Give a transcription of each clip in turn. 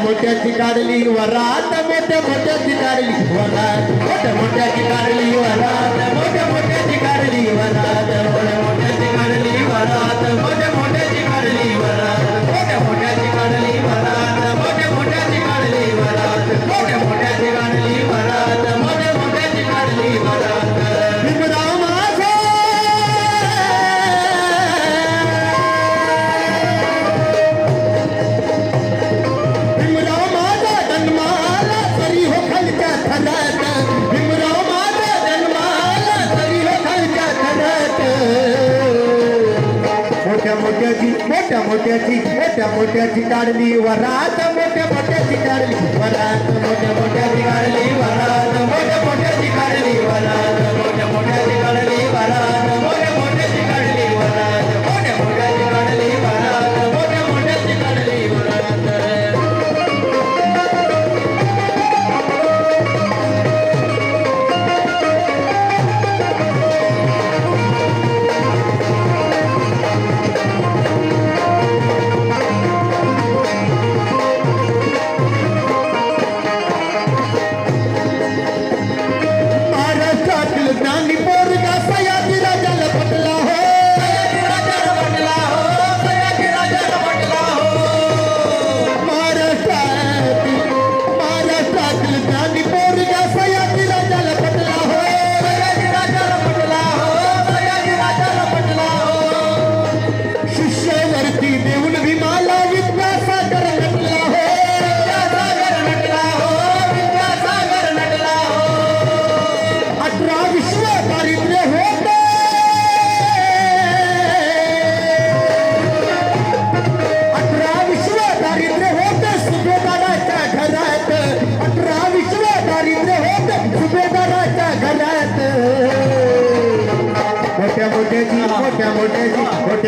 मोठ्याची काढली वरात मोठ्या मोठ्याची काढली वरात मोठ्या मोठ्याची काढली वरात मोठ्या मोठ्याची मोठ्याची त्या मोठ्याची काढली वरात मोठ्या मोठ्याची काढली वरात मोठ्या मोठ्याची काढली वरात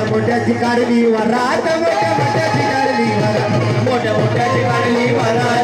मोठ्या मोठ्याची काढली वरात मोठ्या मोठ्याची काढली वरात मोठ्या मोठ्याची काढली वरात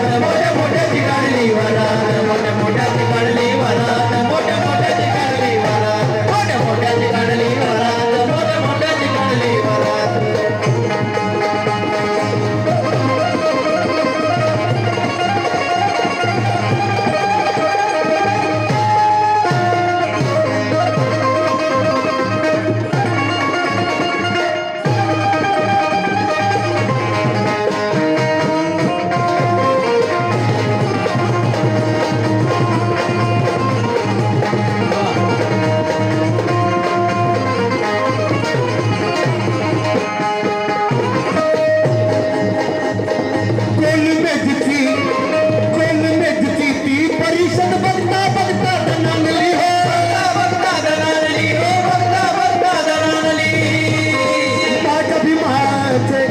भीमाचे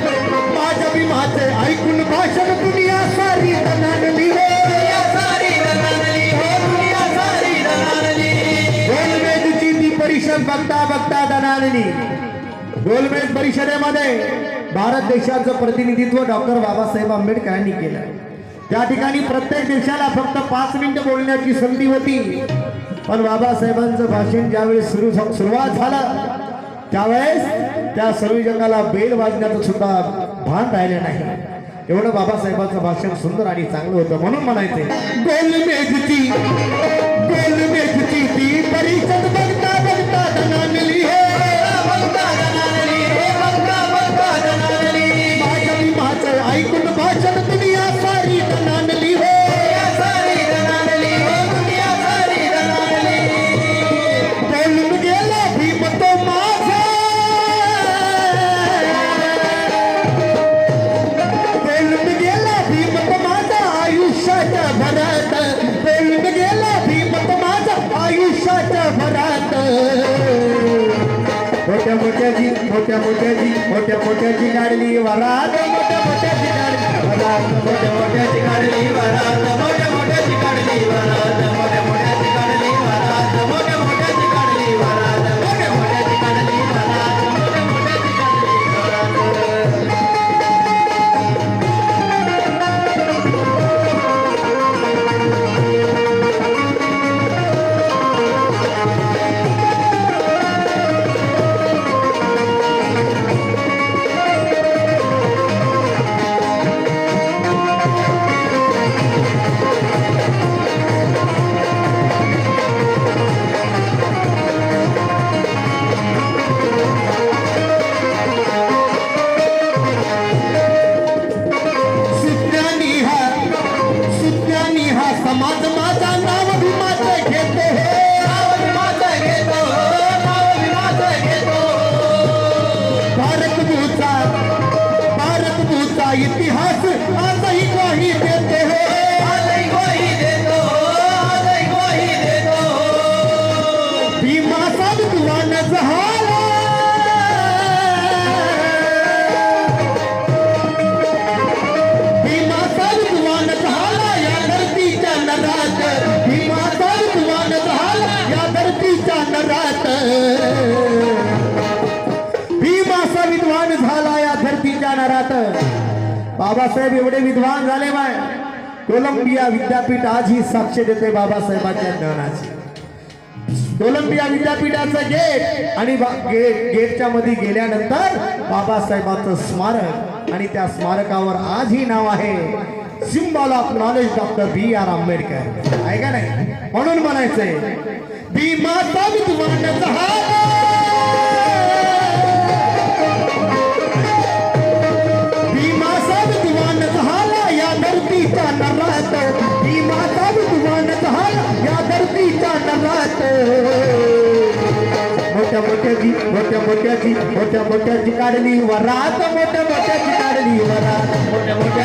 माझ्या भीमाचे ऐकून भाषण दुनिया सारी दणाणली हो सारी दणाणली हो दुनिया सारी दणाणली गोलमेजची ती परिषद बघता बघता दणाणली गोलमेज परिषदेमध्ये भारत देशाचं प्रतिनिधित्व डॉक्टर बाबासाहेब आंबेडकर यांनी केलं. त्या ठिकाणी प्रत्येक देशाला फक्त पाच मिनिटं बोलण्याची संधी होती पण बाबासाहेबांचं भाषण ज्यावेळेस सुरू सुरुवात झालं त्यावेळेस त्या सर्व जगाला बेल वाजण्याचं सुद्धा भान राहिलं नाही. एवढं बाबासाहेबांचं भाषण सुंदर आणि चांगलं होतं म्हणून म्हणायचे. मोठ्या मोठ्याची मोठ्या मोठ्याची मोठ्या मोठ्याची काढली वरात. मोठ्या मोठ्याची काढली वरात मोठ्या मोठ्याची काढली वरात. राहत बाबासाहेब एवढे विद्वान झाले बाय. कोलंबिया विद्यापीठ आज ही साक्ष देते बाबासाहेबांच्या ज्ञानाची. कोलंबिया विद्यापीठाचं गेट आणि गेट गेटच्या मध्ये गेल्यानंतर बाबासाहेबांचं स्मारक आणि त्या स्मारकावर आजही नाव आहे symbol of knowledge doctor B R Ambedkar. आहे का नाही? म्हणून म्हणायचंय भीमाचा विद्वान मोठ्या मोठ्याची मोठ्या मोठ्याची मोठ्या मोठ्याची काढली वरात मोठ्या मोठ्याची काढली वरात मोठ्या मोठ्या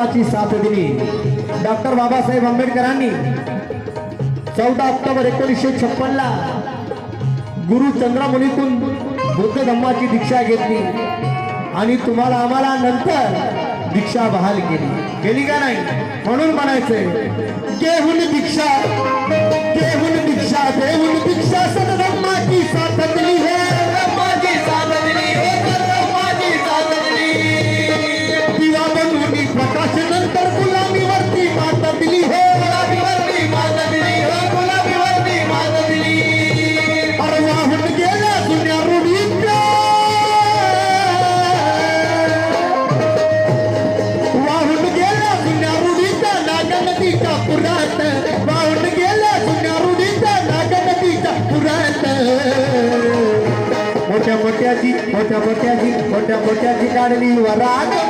सतधम्माची साथ दिली. डॉक्टर बाबासाहेब आंबेडकरांनी चौदा ऑक्टोबर एकोणीसशे छप्पनला गुरु चंद्रमुनीतून बुद्ध धम्माची दीक्षा घेतली आणि तुम्हाला आम्हाला नंतर दीक्षा बहाल केली. केली का नाही? म्हणून म्हणायचंय देहून दीक्षा देहून दीक्षा देहून दीक्षा सतधम्माची साथ दिली हे. मोठ्याची मोठ्या मोठ्याची मोठ्या काढली वरात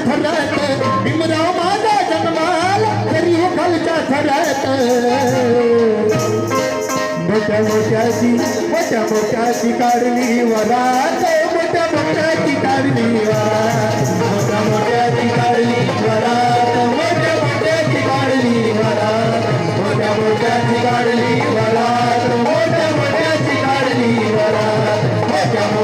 थरात भीमराव माझा जगमाल तरी उखलच्या थरात मोठ्या मोठ्याची मोठ्या मोठ्याची काढली वरात मोठ्या मोठ्याची काढली वरात मोठ्या मोठ्याची काढली वरात मोठ्या मोठ्याची काढली वरात मोठ्या मोठ्याची काढली वरात मोठ्या मोठ्याची काढली वरात. मोठ्या